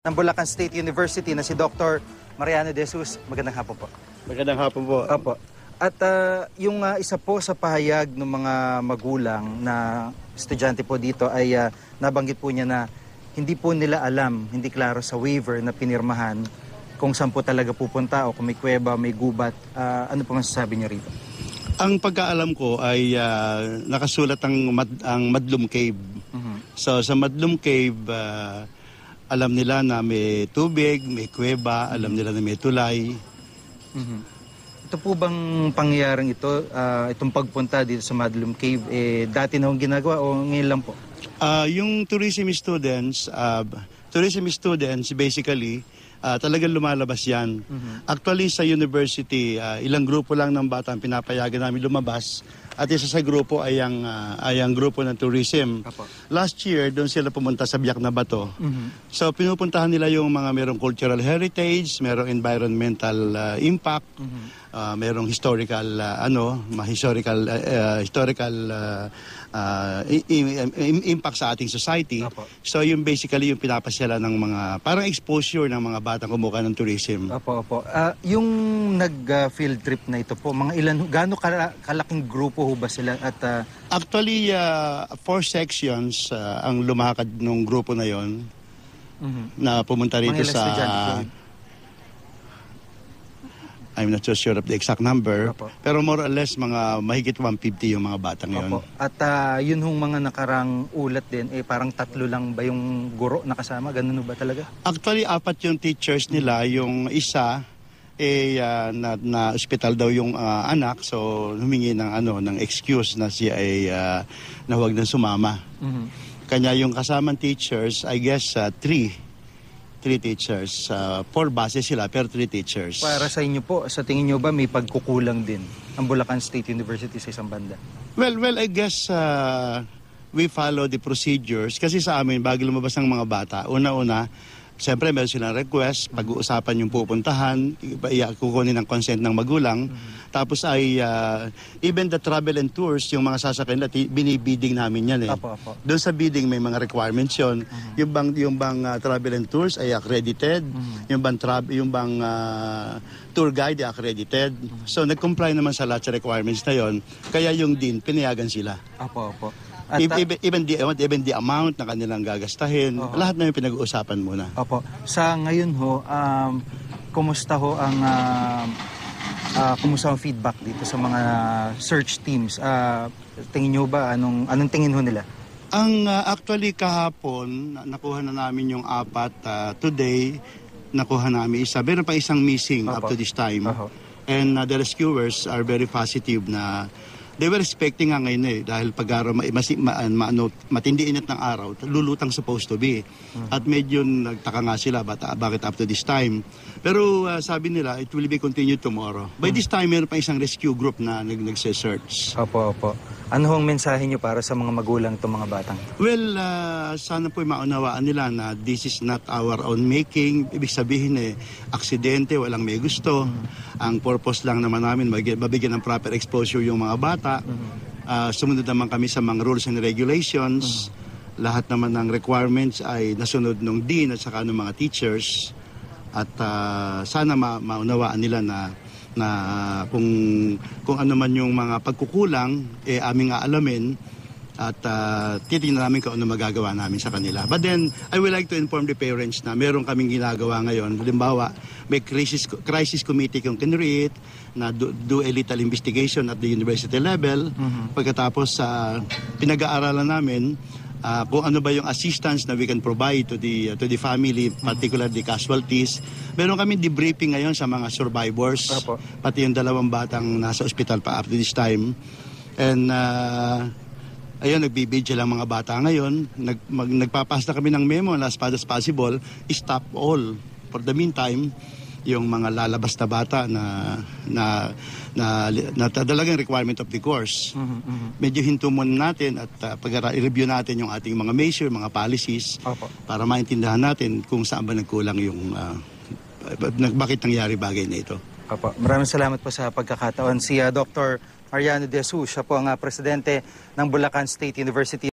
ng Bulacan State University na si Dr. Mariano De Jesus. Magandang hapon po. Magandang hapon po. Opo. At ah, yung ah, isa po sa pahayag ng mga magulang na estudyante po dito ay ah, nabanggit po niya na hindi po nila alam, hindi klaro sa waiver na pinirmahan kung saan po talaga pupunta o kung may kuweba, may gubat. Ah, ano po ang sasabi niyo rito? Ang pagkaalam ko ay ah, nakasulat ang, Mad- ang Madlum Cave. Mhm. So sa Madlum Cave, ah, alam nila na may tubig, may kuweba, alam nila na may tulay. Mhm. Ito po bang pangyayaring ito, ah, itong pagpunta dito sa Madlum Cave, eh, dati na hong ginagawa o ngayon lang po? Ah, yung tourism students, ah, tourism students basically, ah, talagang lumalabas yan. Mhm. Actually sa university, ah, ilang grupo lang ng bata ang pinapayagan namin lumabas. At isa sa grupo ay ang, ah, ay ang grupo ng tourism. Apo. Last year, doon sila pumunta sa Biak na Bato. Mhm. So pinupuntahan nila yung mga merong cultural heritage, merong environmental uh, impact, Mhm. Uh, merong historical uh, ano, ma historical uh, uh, historical uh, uh, impact sa ating society. Apo. So yung basically yung pinapasyalan ng mga parang exposure ng mga batang kumuha ng tourism. Opo, opo. Ah, yung nag-field trip na ito po, mga ilan, gaano kala- kalaking grupo ho ba sila? At ah, Actually, uh, four sections uh, ang lumakad ng grupo na yon mhm. na pumunta mga rito ilang sa yun? I'm not so sure of the exact number. Opo. Pero more or less, mga mahigit 150 yung mga batang yun. Opo. At ah, yun hong mga nakarang ulat din, eh parang tatlo lang ba yung guro na kasama? Ganun ho ba talaga? Actually, apat yung teachers nila. Yung isa, eh, ah, na, na hospital daw yung ah, anak. So, humingi ng, ano, ng excuse na siya ay ah, na huwag na sumama. Mhm. Kanya yung kasamang teachers, I guess, ah, three. Three teachers. Uh, four buses sila, pero three teachers. Para sa inyo po, sa tingin nyo ba may pagkukulang din ang Bulacan State University sa isang banda? Well, well, I guess uh, we follow the procedures. Kasi sa amin, bago lumabas ng mga bata, una-una, siyempre meron silang request, pag-uusapan yung pupuntahan, kukunin ng consent ng magulang. Tapos ay, uh, even the travel and tours, yung mga sasakyan nila, ti- binibiding namin yan eh. Apo, apo. Doon sa bidding may mga requirements yon. Yung bang yung bang uh, travel and tours ay accredited, yung bang tra- yung bang uh, tour guide ay accredited. So nag-comply naman sa lahat sa requirements na yon. Kaya yung din pinayagan sila. Apo, apo. At, Even, even, the even the amount na kanilang gagastahin, Oo. lahat na yung pinag-uusapan muna. Opo. Sa ngayon ho, um, kumusta ho ang um, ah, kumusta ang feedback dito sa mga search teams? Ah, tingin nyo ba anong anong tingin ho nila? Ang uh, actually kahapon, na- nakuha na namin yung apat. uh, today, nakuha namin isa. Meron pa isang missing up Opo. to this time. Oho. And uh, the rescuers are very positive na they were expecting nga ngayon eh dahil pag araw ma, mas, ma, ma, ano, matindi init ng araw lulutang supposed to be at medyo nagtaka nga sila but, bakit up to this time pero uh, sabi nila it will be continued tomorrow by this time meron pa isang rescue group na nag nagse-search Opo, opo. Ano hong mensahe nyo para sa mga magulang itong mga batang? Well, uh, sana po maunawaan nila na this is not our own making. Ibig sabihin eh, aksidente, walang may gusto. Ang purpose lang naman namin, mabigyan ng proper exposure yung mga bata. Uh, sumunod naman kami sa mga rules and regulations. Lahat naman ng requirements ay nasunod ng dean at saka ng mga teachers. At uh, sana ma- maunawaan nila na na kung kung ano man yung mga pagkukulang eh aming aalamin at uh, titingnan namin kung ano magagawa namin sa kanila. But then, I would like to inform the parents na meron kaming ginagawa ngayon. Halimbawa, may crisis, crisis committee kung kinreate na do, do a little investigation at the university level. Pagkatapos, sa pinag-aaralan namin ah, kung ano ba yung assistance na we can provide to the to the family, particularly the casualties. Meron kami debriefing ngayon sa mga survivors, Apo. pati yung dalawang batang nasa ospital pa to this time. And uh, ayun, nagbibidya lang mga bata ngayon. Nag, mag, nagpapasta kami ng memo na as far as possible, stop all. For the meantime, yung mga lalabas na bata na na na, na, talagang requirement of the course. Medyo hinto muna natin at uh, pag-review natin yung ating mga measure, mga policies Opo. para maintindihan natin kung saan ba nagkulang yung uh, bakit nangyari bagay na ito. Opo. Maraming salamat po sa pagkakataon. Si ah, Dr. Mariano De Jesus, siya po ang ah, presidente ng Bulacan State University.